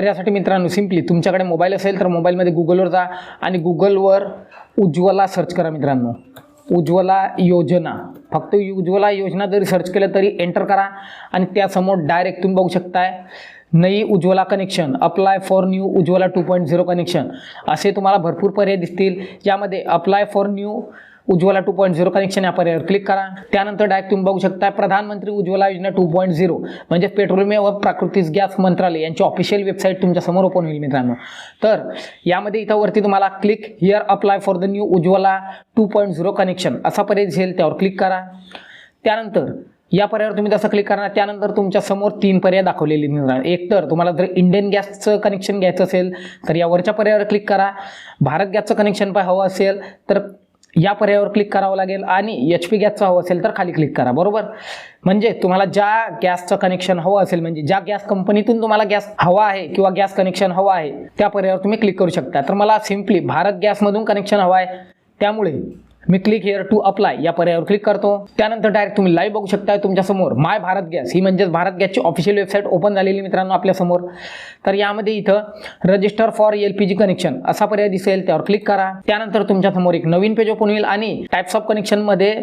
तर यासाठी मित्रांनो सिम्पली तुमच्याकडे मोबाईल असेल तर मोबाईलमध्ये गुगलवर जा आणि गुगलवर उज्ज्वला सर्च करा मित्रांनो. उज्ज्वला योजना. फक्त उज्ज्वला योजना जरी सर्च केलं तरी एंटर करा आणि त्यासमोर डायरेक्ट तुम्ही बघू शकताय नई Ujjwala connection apply for new Ujjwala two point zero connection असे तुम्हाला भरपूर पर्याय दिसतील. यामध्ये apply for new Ujjwala two point zero connection या पर्यायावर क्लिक करा. त्यानंतर डायरेक्ट तुम्ही बघू शकता Pradhan Mantri Ujjwala Yojana two point zero म्हणजे पेट्रोलियम व प्राकृतिक गॅस मंत्रालय यांची ऑफिशियल वेबसाईट तुमच्यासमोर ओपन होईल मित्रांनो. तर यामध्ये इथं वरती तुम्हाला click here apply for the new Ujjwala two point zero connection असा पर्याय दिसेल त्यावर क्लिक करा. त्यानंतर या पर्यायावर तुम्ही जसं क्लिक करणार त्यानंतर तुमच्यासमोर तीन पर्याय दाखवलेले मिळणार एक तर तुम्हाला जर इंडियन गॅसचं कनेक्शन घ्यायचं असेल तर या वरच्या पर्यायावर क्लिक करा. भारत गॅसचं कनेक्शन पाय हवं असेल तर या पर्यायावर क्लिक करावं लागेल आणि एच पी गॅसचं हवं असेल तर खाली क्लिक करा बरोबर? म्हणजे तुम्हाला ज्या गॅसचं कनेक्शन हवं असेल म्हणजे ज्या गॅस कंपनीतून तुम्हाला गॅस हवा आहे किंवा गॅस कनेक्शन हवं आहे त्या पर्यायावर तुम्ही क्लिक करू शकता. तर मला सिम्पली भारत गॅसमधून कनेक्शन हवं आहे. त्यामुळे मी क्लिक हिअर टू अप्लाय या पर्यायावर क्लिक करतो. त्यानंतर डायरेक्ट तुम्ही लाईव्ह बघू शकता तुमच्यासमोर माय भारत गॅस ही म्हणजेच भारत गॅसची ऑफिशियल वेबसाईट ओपन झालेली मित्रांनो आपल्यासमोर. तर यामध्ये इथं register for L P G connection असा पर्याय दिसेल त्यावर क्लिक करा. त्यानंतर तुमच्यासमोर एक नवीन पेज ओपन होईल आणि टाईप्स ऑफ कनेक्शनमध्ये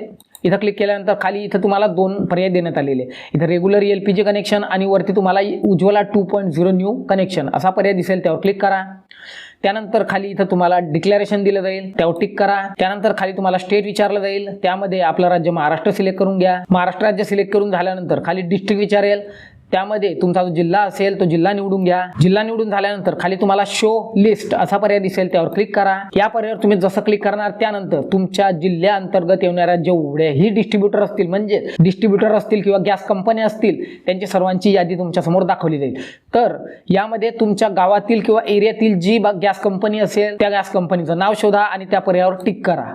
इथं क्लिक केल्यानंतर खाली इथं तुम्हाला दोन पर्याय देण्यात आलेले इथं regular L P G connection आणि वरती तुम्हाला Ujjwala two point zero new connection असा पर्याय दिसेल त्यावर क्लिक करा. त्यानंतर खाली इथं तुम्हाला डिक्लेरेशन दिलं जाईल. त्यावर टिक करा. त्यानंतर खाली तुम्हाला स्टेट विचारलं जाईल. त्यामध्ये आपलं राज्य महाराष्ट्र सिलेक्ट करून घ्या. महाराष्ट्र राज्य सिलेक्ट करून झाल्यानंतर खाली डिस्ट्रिक्ट विचारेल. त्यामध्ये तुमचा जो जिल्हा असेल तो जिल्हा निवडून घ्या. जिल्हा निवडून झाल्यानंतर खाली तुम्हाला शो लिस्ट असा पर्याय दिसेल त्यावर क्लिक करा. या पर्यायावर तुम्ही जसं क्लिक करणार त्यानंतर तुमच्या जिल्ह्याअंतर्गत येणाऱ्या जेवढेही डिस्ट्रीब्युटर असतील म्हणजे डिस्ट्रीब्युटर असतील किंवा गॅस कंपन्या असतील त्यांची सर्वांची यादी तुमच्यासमोर दाखवली जाईल. तर यामध्ये तुमच्या गावातील किंवा एरियातील जी गॅस कंपनी असेल त्या गॅस कंपनीचं नाव शोधा आणि त्या पर्यायावर टिक करा.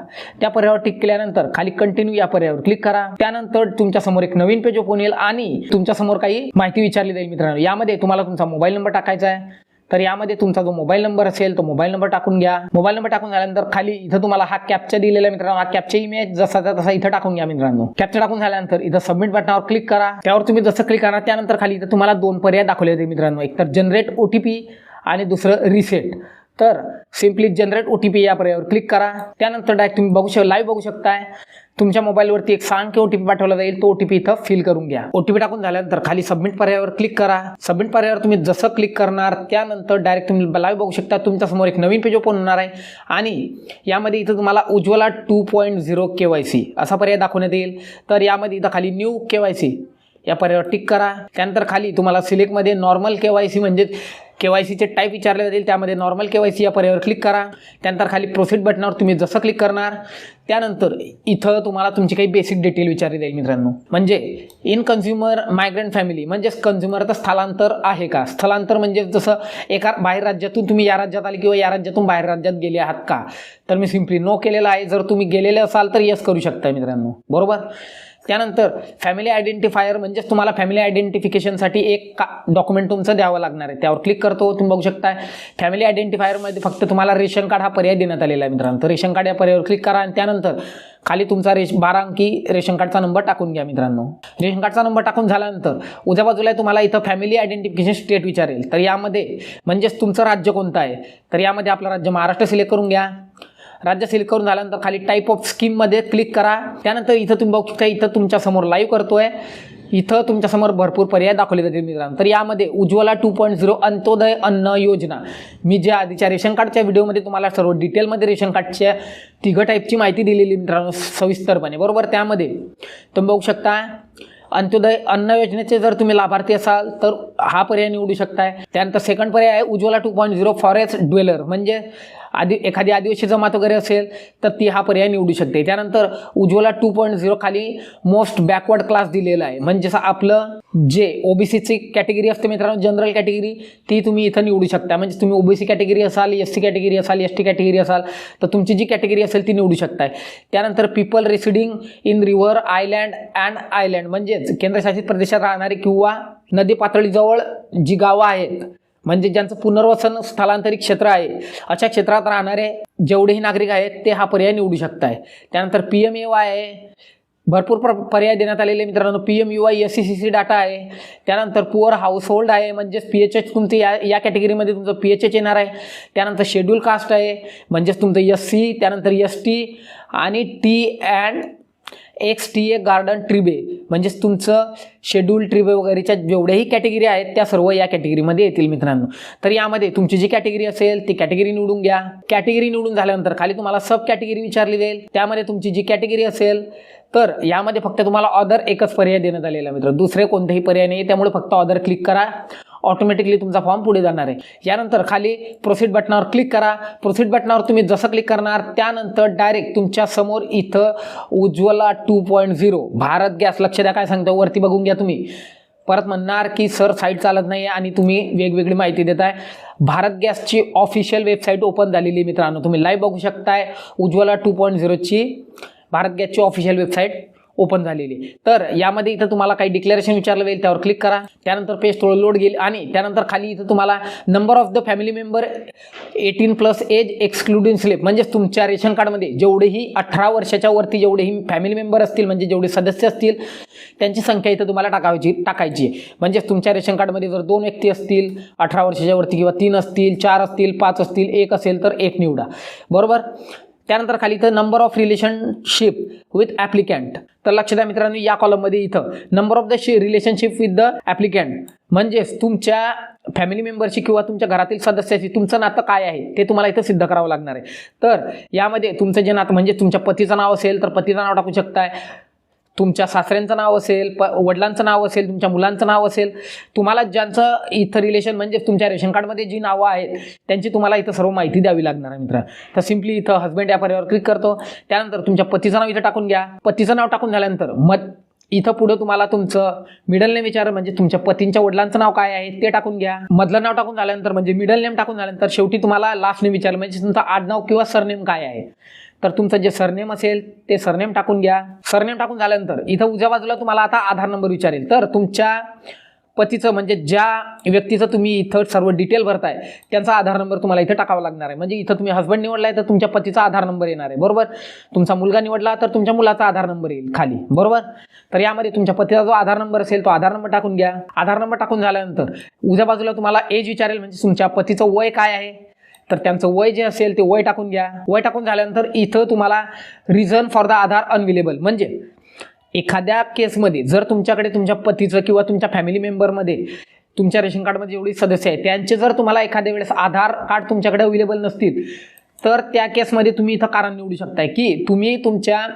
त्या पर्यायावर टिक केल्यानंतर खाली कंटिन्यू या पर्यायावर क्लिक करा. त्यानंतर तुमच्यासमोर एक नवीन पेज ओपन येईल आणि तुमच्यासमोर काही माहिती विचारली जाईल मित्रांनो. यामध्ये तुम्हाला तुमचा मोबाईल नंबर टाकायचा आहे. तर यामध्ये तुमचा जो मोबाईल नंबर असेल तो मोबाईल नंबर टाकून घ्या. मोबाईल नंबर टाकून झाल्यानंतर खाली इथं तुम्हाला हा कॅप्चा दिलेला मित्रांनो. हा कॅप्चा इमेज जसाचा तसा इथं टाकून घ्या मित्रांनो. कॅप्चा टाकून झाल्यानंतर इथं सबमिट बटनावर क्लिक करा. त्यावर तुम्ही जसं क्लिक करा त्यानंतर खाली इथं तुम्हाला दोन पर्याय दाखवले होते मित्रांनो. एक तर जनरेट ओ टी पी आणि दुसरं रिसेट तर simply generate O T P या पर्यायावर क्लिक करा. त्यानंतर डायरेक्ट तुम्ही बघू शक लाईव्ह बघू शकताय. तुमच्या मोबाईलवरती एक सांग ओ टी पी पाठवला जाईल तो ओ टी पी इथं फिल करून घ्या. ओ टी पी टाकून झाल्यानंतर खाली सबमिट पर्यायावर क्लिक करा. सबमिट पर्यायावर तुम्ही जसं क्लिक करणार त्यानंतर डायरेक्ट तुम्ही लाईव्ह बघू शकता. तुमच्यासमोर एक नवीन पेज ओपन होणार आहे. आणि यामध्ये इथं तुम्हाला Ujjwala two point zero K Y C असा पर्याय दाखवण्यात येईल. तर यामध्ये इथं खाली न्यू के वाय सी या पर्यायावर टिक करा. त्यानंतर खाली तुम्हाला सिलेक्टमध्ये नॉर्मल के वाय सी म्हणजे के वाय सीचे टाईप विचारले जातील त्यामध्ये नॉर्मल के वाय सी या पर्यायावर क्लिक करा. त्यानंतर खाली प्रोसीड बटनावर तुम्ही जसं क्लिक करणार त्यानंतर इथं तुम्हाला तुमची काही बेसिक डिटेल विचारली जाईल मित्रांनो. म्हणजे इन कन्झ्युमर मायग्रंट फॅमिली म्हणजेच कन्झ्युमरचं स्थलांतर आहे का? स्थलांतर म्हणजे जसं एका बाहेर राज्यातून तुम्ही या राज्यात आले किंवा या राज्यातून बाहेर राज्यात गेले आहात का? तर मी सिम्पली नो केलेलं आहे. जर तुम्ही गेलेले असाल तर येस करू शकता मित्रांनो. बरोबर? त्यानंतर फॅमिली आयडेंटिफायर म्हणजेच तुम्हाला फॅमिली आयडेंटिफिकेशनसाठी एक का डॉक्युमेंट तुमचं द्यावं लागणार आहे. त्यावर क्लिक करतो तुम्ही बघू शकता. फॅमिली आयडेंटिफायरमध्ये फक्त तुम्हाला रेशन कार्ड हा पर्याय देण्यात आलेला आहे मित्रांनो. तर रेशन कार्ड या पर्यायावर क्लिक करा आणि त्यानंतर खाली तुमचा रेश बारा अंकी रेशन कार्डचा नंबर टाकून घ्या मित्रांनो. रेशन कार्डचा नंबर टाकून झाल्यानंतर उद्या बाजूला तुम्हाला इथं फॅमिली आयडेंटिफिकेशन स्टेट विचारेल. तर यामध्ये म्हणजेच तुमचं राज्य कोणतं आहे? तर यामध्ये आपलं राज्य महाराष्ट्र सिलेक्ट करून घ्या. राज्य सिलेक्ट करून झाल्यानंतर खाली टाईप ऑफ स्कीममध्ये क्लिक करा. त्यानंतर इथं तुम्ही बघू शकता इथं तुमच्यासमोर लाईव्ह करतोय. इथं तुमच्यासमोर भरपूर पर्याय दाखवले जातील मित्रांनो. तर यामध्ये Ujjwala two point zero Antyodaya Anna Yojana. मी ज्या आधीच्या रेशन कार्डच्या व्हिडिओमध्ये तुम्हाला सर्व डिटेलमध्ये रेशन कार्डच्या तिघं टाईपची माहिती दिलेली मित्रांनो सविस्तरपणे. बरोबर? त्यामध्ये तुम्ही बघू शकता अंत्योदय अन्न योजनेचे जर तुम्ही लाभार्थी असाल तर हा पर्याय निवडू शकताय. त्यानंतर सेकंड पर्याय आहे Ujjwala two point zero forest dweller म्हणजे आदि एखादी आदिवासी जमात वगैरे असेल तर ती हा पर्याय निवडू शकते. त्यानंतर उज्ज्वला टू पॉईंट झिरो खाली मोस्ट बॅकवर्ड क्लास दिलेला आहे. म्हणजे जसं आपलं जे ओबीसीची कॅटेगरी असते मित्रांनो जनरल कॅटेगरी ती तुम्ही इथं निवडू शकता. म्हणजे तुम्ही ओबीसी कॅटेगरी असाल एस सी कॅटेगरी असाल एस टी कॅटेगरी असाल तर तुमची जी कॅटेगरी असेल ती निवडू शकताय. त्यानंतर people residing in river island and island म्हणजेच केंद्रशासित प्रदेशात राहणारे किंवा नदी पातळीजवळ जी गावं आहेत म्हणजे ज्यांचं पुनर्वसन स्थलांतरित क्षेत्र आहे अशा क्षेत्रात राहणारे जेवढेही नागरिक आहेत ते हा पर्याय निवडू शकताय. त्यानंतर पी एम ए वाय आहे. भरपूर प्र पर्याय देण्यात आलेले मित्रांनो. P M U I S C C C data आहे. त्यानंतर पुअर हाऊसहोल्ड आहे म्हणजेच पी एच एच तुमचं या या कॅटेगरीमध्ये तुमचं पी एच एच येणार आहे. त्यानंतर शेड्यूल कास्ट आहे म्हणजेच तुमचं एस सी त्यानंतर एस टी आणि tea and ex tea a garden tribe म्हणजेच तुमचं शेड्यूल ट्रिबे वगैरेच्या जेवढ्याही कॅटेगरी आहेत त्या सर्व या कॅटेगरीमध्ये येतील मित्रांनो. तर यामध्ये तुमची जी कॅटेगरी असेल ती कॅटेगरी निवडून घ्या. कॅटेगरी निवडून झाल्यानंतर खाली तुम्हाला सब कॅटेगरी विचारली जाईल. त्यामध्ये तुमची जी कॅटेगरी असेल तर यामध्ये फक्त तुम्हाला ऑदर एकच पर्याय देण्यात आलेला मित्र दुसरे कोणतेही पर्याय नाही त्यामुळे फक्त ऑदर क्लिक करा. ऑटोमॅटिकली तुमचा फॉर्म पुढे जाणार आहे. यानंतर खाली प्रोसीड बटनावर क्लिक करा. प्रोसीड बटनावर तुम्ही जसं क्लिक करणार त्यानंतर डायरेक्ट तुमच्यासमोर इथं Ujjwala two point zero Bharat gas लक्ष द्या काय सांगतो? वरती बघून घ्या तुम्ही. परत म्हणणार की सर साईट चालत नाही आणि तुम्ही वेगवेगळी माहिती देताय. भारत गॅसची ऑफिशियल वेबसाईट ओपन झालेली आहे मित्रांनो. तुम्ही लाईव्ह बघू शकताय. उज्ज्वला टू पॉईंट झिरोची भारत गॅसची ऑफिशियल वेबसाईट ओपन झालेली आहे. तर यामध्ये इथं तुम्हाला काही डिक्लेरेशन विचारलं जाईल त्यावर क्लिक करा. त्यानंतर पेज थोडं लोड घेईल आणि त्यानंतर खाली इथं तुम्हाला number of the family member eighteen plus age excluding slab म्हणजेच तुमच्या रेशन कार्डमध्ये जेवढेही अठरा वर्षाच्या वरती जेवढेही फॅमिली मेंबर असतील म्हणजे जेवढे सदस्य असतील त्यांची संख्या इथं तुम्हाला टाकायची टाकायची आहे. म्हणजेच तुमच्या रेशन कार्डमध्ये जर दोन व्यक्ती असतील अठरा वर्षाच्या वरती किंवा तीन असतील चार असतील पाच असतील एक असेल तर एक निवडा. बरोबर? त्यानंतर खाली इथं number of relationship with applicant तर लक्ष द्या मित्रांनो या कॉलममध्ये इथं नंबर ऑफ द शे रिलेशनशिप विथ द ॲप्लिकँट म्हणजेच तुमच्या फॅमिली मेंबरशी किंवा तुमच्या घरातील सदस्याशी तुमचं नातं काय आहे ते तुम्हाला इथं सिद्ध करावं लागणार आहे. तर यामध्ये तुमचं जे नातं म्हणजे तुमच्या पतीचं नाव असेल तर पतीचं नाव टाकू शकताय. तुमच्या सासऱ्यांचं नाव असेल प वडिलांचं नाव असेल तुमच्या मुलांचं नाव असेल तुम्हाला ज्यांचं इथं रिलेशन म्हणजे तुमच्या रेशन कार्डमध्ये जी नावं आहेत त्यांची तुम्हाला इथं सर्व माहिती द्यावी लागणार आहे मित्र. तर सिम्पली इथं हस्बंड या पर्यावर क्लिक करतो. त्यानंतर तुमच्या पतीचं नाव इथं टाकून घ्या. पतीचं नाव टाकून झाल्यानंतर मग इथं पुढं तुम्हाला तुमचं मिडल नेम विचार म्हणजे तुमच्या पतींच्या वडिलांचं नाव काय आहे ते टाकून घ्या. मधलं नाव टाकून झाल्यानंतर म्हणजे मिडल नेम टाकून झाल्यानंतर शेवटी तुम्हाला लास्ट नेम विचारलं म्हणजे तुमचं आडनाव किंवा सरनेम काय आहे. तर तुमचं जे सरनेम असेल ते सरनेम टाकून घ्या. सरनेम टाकून झाल्यानंतर इथं उजव्या बाजूला तुम्हाला आता आधार नंबर विचारेल. तर तुमच्या पतीचं म्हणजे ज्या व्यक्तीचं तुम्ही इथं सर्व डिटेल भरताय त्यांचा आधार नंबर तुम्हाला इथं टाकावा लागणार आहे. म्हणजे इथं तुम्ही हस्बंड निवडलाय तर तुमच्या पतीचा आधार नंबर येणार आहे. बरोबर? तुमचा मुलगा निवडला तर तुमच्या मुलाचा आधार नंबर येईल खाली. बरोबर? तर यामध्ये तुमच्या पतीचा जो आधार नंबर असेल तो आधार नंबर टाकून घ्या. आधार नंबर टाकून झाल्यानंतर उजव्या बाजूला तुम्हाला एज विचारेल म्हणजे तुमच्या पतीचं वय काय आहे? तर त्यांचं वय जे असेल ते वय टाकून घ्या. वय टाकून झाल्यानंतर इथं तुम्हाला reason for the Aadhaar unavailable म्हणजे एखाद्या केसमध्ये जर तुमच्याकडे तुमच्या पतीचं किंवा तुमच्या फॅमिली मेंबरमध्ये तुमच्या रेशन कार्डमध्ये जेवढी सदस्य आहे त्यांचे जर तुम्हाला एखाद्या वेळेस आधार कार्ड तुमच्याकडे अवेलेबल नसतील तर त्या केसमध्ये तुम्ही इथं कारण निवडू शकताय की तुम्ही तुमच्या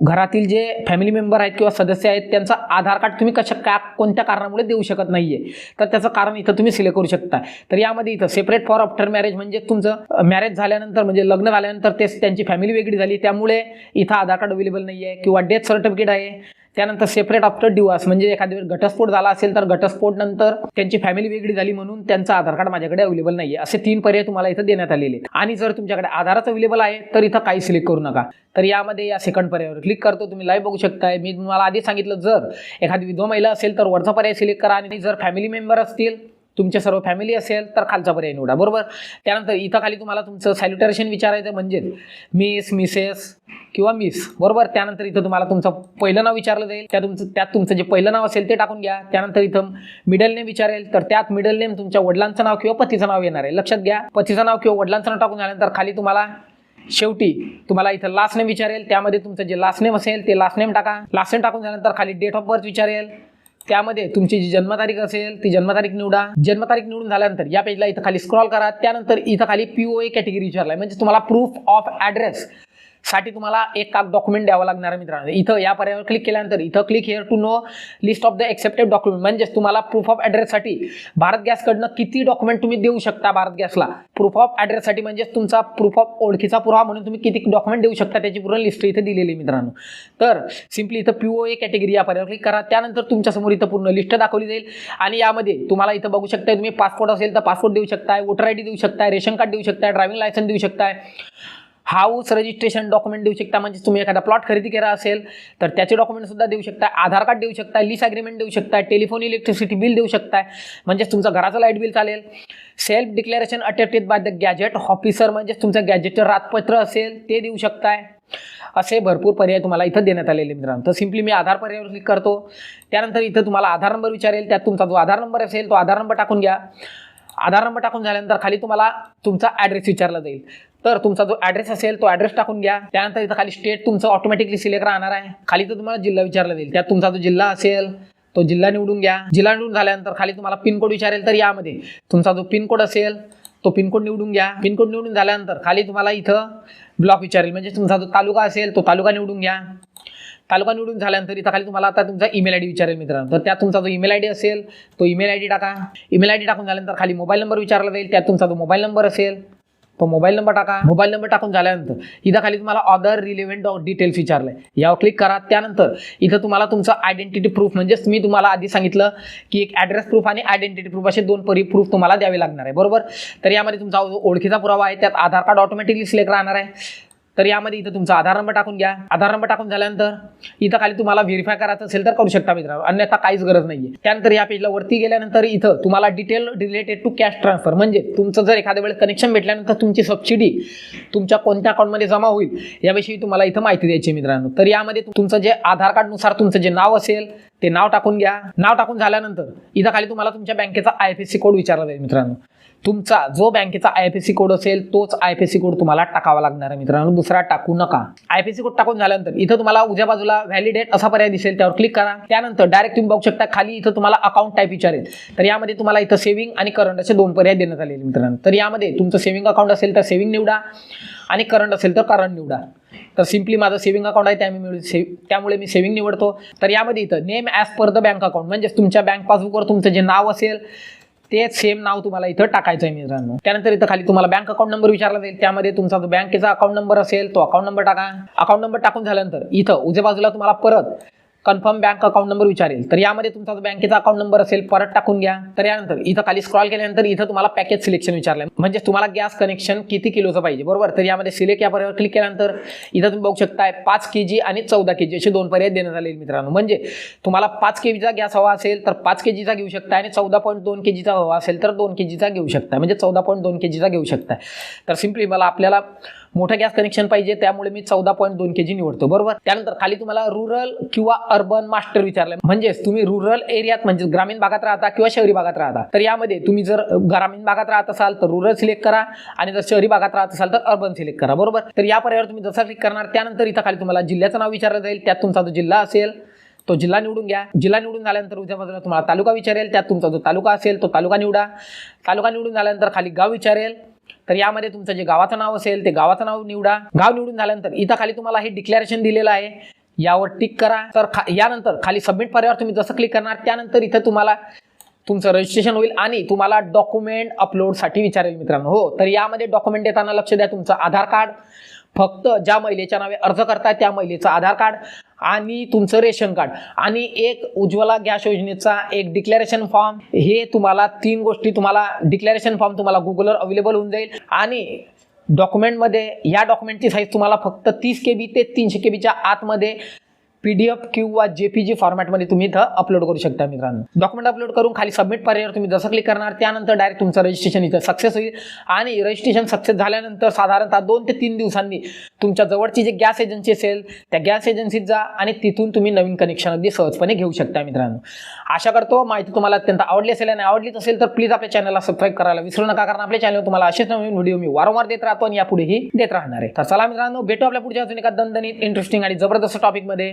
घरातील जे फॅमिली मेंबर आहेत किंवा सदस्य आहेत त्यांचं आधार कार्ड तुम्ही कशा का कोणत्या कारणामुळे देऊ शकत नाही आहे तर त्याचं कारण इथं तुम्ही सिलेक्ट करू शकता. तर यामध्ये इथं सेपरेट फॉर आफ्टर मॅरेज म्हणजे तुमचं मॅरेज झाल्यानंतर म्हणजे लग्न झाल्यानंतर ते त्यांची फॅमिली वेगळी झाली. त्यामुळे इथं आधार कार्ड अवेलेबल नाही आहे किंवा डेथ सर्टिफिकेट आहे. त्यानंतर सेपरेट आफ्टर डिवॉर्स म्हणजे एखाद्या वेळेस घटस्फोट झाला असेल तर घटस्फोट नंतर त्यांची फॅमिली वेगळी झाली म्हणून त्यांचं आधार कार्ड माझ्याकडे अवेलेबल नाही आहे असे तीन पर्याय तुम्हाला इथं देण्यात आलेले आहेत. आणि जर तुमच्याकडे आधारच अवेलेबल आहे तर इथं काही सिलेक्ट करू नका. तर यामध्ये या सेकंड पर्यायावर क्लिक करतो तुम्ही लाईव्ह बघू शकताय. मी तुम्हाला आधी सांगितलं जर एखादी विधवा महिला असेल तर वरचा पर्याय सिलेक्ट करा. आणि जर फॅमिली मेंबर असतील तुमचे सर्व फॅमिली असेल तर खालचा पर्याय निवडा बरोबर? त्यानंतर इथं खाली तुम्हाला तुमचं सॅल्युटेशन विचारायचं म्हणजे मिस मिसेस किंवा मिस बरोबर? त्यानंतर इथं तुम्हाला तुमचं पहिलं नाव विचारलं जाईल. त्या तुमचं त्यात तुमचं जे पहिलं नाव असेल ते टाकून घ्या. त्यानंतर इथं मिडल नेम विचारेल तर त्यात मिडल नेम तुमच्या वडिलांचं नाव किंवा पतीचं नाव येणार आहे. लक्षात घ्या. पतीचं नाव किंवा वडिलांचं नाव टाकून झाल्यानंतर खाली तुम्हाला शेवटी तुम्हाला इथं लास्ट नेम विचारेल. त्यामध्ये तुमचं जे लास्ट नेम असेल ते लास्ट नेम टाका. लास्ट नेम टाकून झाल्यानंतर खाली डेट ऑफ बर्थ विचारेल. त्यामध्ये तुमची जी जन्मतारीख असेल ती जन्मतारीख निवडा. जन्मतारीख निवडून झाल्यानंतर या पेजला इथं खाली स्क्रॉल करा. त्यानंतर इथं खाली पीओए कॅटेगरी विचारलाय. म्हणजे तुम्हाला प्रूफ ऑफ ॲड्रेस साठी तुम्हाला एक काग डॉक्युमेंट द्यावं लागणार आहे मित्रांनो. इथं या पर्यायावर क्लिक केल्यानंतर इथं click here to know list of the accepted document म्हणजेच तुम्हाला प्रूफ ऑफ ॲड्रेससाठी भारत गॅसकडनं किती डॉक्युमेंट तुम्ही देऊ शकता भारत गॅसला प्रूफ ऑफ ॲड्रेससाठी म्हणजेच तुमचा प्रूफ ऑफ ओळखीचा पुरावा म्हणून तुम्ही किती डॉक्युमेंट देऊ शकता त्याची पूर्ण लिस्ट इथं दिलेली मित्रांनो. तर सिम्पली इथं पीओ ए कॅटेगरी या पर्यायावर क्लिक करा. त्यानंतर तुमच्यासमोर इथं पूर्ण लिस्ट दाखवली जाईल. आणि यामध्ये तुम्हाला इथं बघू शकता तुम्ही पासपोर्ट असेल तर पासपोर्ट देऊ शकताय वोटर आय डी देऊ शकताय रेशन कार्ड देऊ शकताय ड्रायव्हिंग लायसन्स देऊ शकताय. हाऊस रजिस्ट्रेशन डॉक्युमेंट देऊ शकता म्हणजे तुम्ही एखादा प्लॉट खरेदी केला असेल तर त्याचे डॉक्युमेंटसुद्धा देऊ शकता आधार कार्ड देऊ शकता लीस अग्रीमेंट देऊ शकता टेलिफोन इलेक्ट्रिसिटी बिल देऊ शकताय म्हणजेच तुमचं घराचं लाइट बिल चालेल. Self declaration attested by the gazette officer म्हणजेच तुमचं गॅजेटचं रातपत्र असेल ते देऊ शकताय. असे भरपूर पर्याय तुम्हाला इथं देण्यात आलेले मित्रांनो. तर सिम्पली मी आधार पर्यायावर क्लिक करतो. त्यानंतर इथं तुम्हाला आधार नंबर विचारेल त्यात तुमचा जो आधार नंबर असेल तो आधार नंबर टाकून घ्या. आधार नंबर टाकून झाल्यानंतर खाली तुम्हाला तुमचा ॲड्रेस विचारला जाईल. तर तुमचा जो ॲड्रेस असेल तो ॲड्रेस टाकून घ्या. त्यानंतर इथं खाली स्टेट तुमचं ऑटोमॅटिकली सिलेक्ट राहणार आहे. खाली तर तुम्हाला जिल्हा विचारला जाईल. त्यात तुमचा जो जिल्हा असेल तो जिल्हा निवडून घ्या. जिल्हा निवडून झाल्यानंतर खाली तुम्हाला पिनकोड विचारेल तर यामध्ये तुमचा जो पिनकोड असेल तो पिनकोड निवडून घ्या. पिनकोड निवडून झाल्यानंतर खाली तुम्हाला इथं ब्लॉक विचारेल. म्हणजे तुमचा जो तालुका असेल तो तालुका निवडून घ्या. तालुका निवडून झाल्यानंतर इथं खाली तुम्हाला आता तुमचा ईमेल आय डी विचारेल मित्रांनो. तर त्यात तुमचा जो ईमेल आय डी असेल तो ईमेल आय डी टाका. ईमेल आय डी टाकून झाल्यानंतर खाली मोबाईल नंबर विचारला जाईल. त्यात तुमचा जो मोबाईल नंबर असेल तो मोबाईल नंबर टाका. मोबाईल नंबर टाकून झाल्यानंतर इथं खाली तुम्हाला ऑदर रिलेव्हंट डिटेल्स विचारलं आहे यावर क्लिक करा. त्यानंतर इथं तुम्हाला तुमचं आयडेंटिटी प्रूफ म्हणजेच मी तुम्हाला आधी सांगितलं की एक ॲड्रेस प्रूफ आणि आयडेंटिटी प्रूफ असे दोन परी प्रूफ तुम्हाला द्यावे लागणार आहे. बरोबर? तर यामध्ये तुमचा जो ओळखीचा पुरावा आहे त्यात आधार कार्ड ऑटोमॅटिकली सिलेक्ट राहणार आहे. तर यामध्ये इथं तुमचा आधार नंबर टाकून घ्या. आधार नंबर टाकून झाल्यानंतर इथं खाली तुम्हाला व्हेरीफाय करायचं असेल तर करू शकता मित्रांनो अन्यथा काहीच गरज नाहीये. त्यानंतर या पेजला वरती गेल्यानंतर इथं तुम्हाला detail related to cash transfer म्हणजे तुमचं जर एखाद्या वेळेस कनेक्शन भेटल्यानंतर तुमची सबसिडी तुमच्या कोणत्या अकाउंटमध्ये जमा होईल याविषयी तुम्हाला इथं माहिती द्यायची मित्रांनो. तर यामध्ये तुमचं जे आधार कार्डनुसार तुमचं जे नाव असेल ते नाव टाकून घ्या. नाव टाकून झाल्यानंतर इथं खाली तुम्हाला तुमच्या बँकेचा I F S C code विचारला जाईल मित्रांनो. तुमचा जो बँकेचा I F S C code असेल तोच I P S C code तुम्हाला टाकावा लागणार आहे मित्रांनो. दुसरा टाकू नका. I P S C code टाकून झाल्यानंतर इथं तुम्हाला उजव्या बाजूला व्हॅलिडेट असा पर्याय दिसेल त्यावर क्लिक करा. त्यानंतर डायरेक्ट तुम्ही बघू शकता खाली इथं तुम्हाला अकाउंट टाईप विचारेल. तर यामध्ये तुम्हाला इथं सेव्हिंग आणि करंट असे दोन पर्याय देण्यात आलेले मित्रांनो. तर यामध्ये तुमचं सेव्हिंग अकाउंट असेल तर सेव्हिंग निवडा आणि करंट असेल तर करंट निवडा. तर सिम्पली माझं सेव्हिंग अकाउंट आहे त्यामुळे सेव त्यामुळे मी सेव्हिंग निवडतो. तर यामध्ये इथं name as per the bank account म्हणजेच तुमच्या बँक पासबुकवर तुमचं जे नाव असेल तेच सेम नाव तुम्हाला इथं टाकायचं आहे मित्रांनो. त्यानंतर इथं खाली तुम्हाला बँक अकाउंट नंबर विचारला जाईल. त्यामध्ये तुमचा जो बँकेचा अकाउंट नंबर असेल तो अकाउंट नंबर टाका. अकाउंट नंबर टाकून झाल्यानंतर इथं उजव्या बाजूला तुम्हाला परत कन्फर्म बँक अकाउंट नंबर विचारेल. तर यामध्ये तुमचा जो बँकेचा अकाउंट नंबर असेल परत टाकून घ्या. तर यानंतर इथं खाली स्क्रॉल केल्यानंतर इथं तुम्हाला पॅकेज सिलेक्शन विचारलं म्हणजे तुम्हाला गॅस कनेक्शन किती किलोचं पाहिजे बरोबर? तर यामध्ये सिलेक्ट या क्लिक केल्यानंतर इथं तुम्ही बघू शकताय पाच के जी आणि चौदा के जी असे दोन पर्याय देण्यात आले मित्रांनो. म्हणजे तुम्हाला पाच के जीचा गॅस हवा असेल तर पाच के जीचा घेऊ शकता आणि चौदा पॉईंट दोन के जीचा हवा असेल तर दोन के जीचा घेऊ शकता म्हणजे चौदा पॉईंट दोन के जीचा घेऊ शकता तर सिम्पली मला आपल्याला मोठं गॅस कनेक्शन पाहिजे त्यामुळे मी चौदा पॉईंट दोन के जी निवडतो बरोबर? त्यानंतर खाली तुम्हाला रुरल किंवा अर्बन मास्टर विचारलं म्हणजेच तुम्ही रुरल एरियात म्हणजे ग्रामीण भागात राहता किंवा शहरी भागात राहता तर यामध्ये तुम्ही जर ग्रामीण भागात राहत असाल तर रुरल सिलेक्ट करा आणि जर शहरी भागात राहत असाल तर अर्बन सिलेक्ट करा बरोबर? तर या पर्यायावर तुम्ही जसा क्लिक करणार त्यानंतर इथं खाली तुम्हाला जिल्ह्याचं नाव विचारलं जाईल त्यात तुमचा जो जिल्हा असेल तो जिल्हा निवडून घ्या. जिल्हा निवडून झाल्यानंतर उद्या बाजूला तुम्हाला तालुका विचारेल त्यात तुमचा जो तालुका असेल तो तालुका निवडा. तालुका निवडून झाल्यानंतर खाली गाव विचारेल. तर यामध्ये तुमचं जे गावाचं नाव असेल ते गावाचं नाव निवडा. गाव निवडून झाल्यानंतर इथं खाली तुम्हाला हे डिक्लेरेशन दिलेलं आहे. यावर टिक करा. तर खा यानंतर खाली सबमिट पर्यावर तुम्ही जसं क्लिक करणार त्यानंतर इथं तुम्हाला तुमचं रजिस्ट्रेशन होईल आणि तुम्हाला डॉक्युमेंट अपलोडसाठी विचारेल मित्रांनो. हो तर यामध्ये डॉक्युमेंट देताना लक्ष द्या तुमचं आधार कार्ड. फक्त ज्या महिलेच्या नावे अर्ज करताय त्या महिलेचं आधार कार्ड. आणि तुमचं रेशन कार्ड. आणि एक उज्ज्वला गॅस योजनेचा एक डिक्लेरेशन फॉर्म हे तुम्हाला तीन गोष्टी तुम्हाला डिक्लेरेशन फॉर्म तुम्हाला गुगलवर अवेलेबल होऊन जाईल. आणि डॉक्युमेंटमध्ये या डॉक्युमेंटची साईज तुम्हाला फक्त तीस के बी ते तीनशे के बीच्या आतमध्ये पी डी एफ किंवा जे पी जी फॉर्मॅटमध्ये तुम्ही इथं अपलोड करू शकता मित्रांनो. डॉक्युमेंट अपलोड करून खाली सबमिट पर्यायावर तुम्ही जसं क्लिक करणार त्यानंतर डायरेक्ट तुमचं रजिस्ट्रेशन इथं सक्सेस होईल. आणि रजिस्ट्रेशन सक्सेस झाल्यानंतर साधारणतः दोन ते तीन दिवसांनी तुमच्या जवळची जी गॅस एजन्सी असेल त्या गॅस एजन्सीत जा आणि तिथून तुम्ही नवीन कनेक्शन अगदी सहजपणे घेऊ शकता मित्रांनो. आशा करतो माहिती तुम्हाला अत्यंत आवडली असेल आणि आवडलीच असेल तर प्लीज आपल्या चॅनलला सबस्क्राईब करायला विसरू नका कारण आपल्या चॅनलवर तुम्हाला असेच नवीन व्हिडिओ मी वारंवार देत राहतो आणि यापुढेही देत राहणार आहे. तर चला मित्रांनो भेटू आपल्या पुढच्या अजून एका दणदणीत इंटरेस्टिंग आणि जबरदस्त टॉपिकमध्ये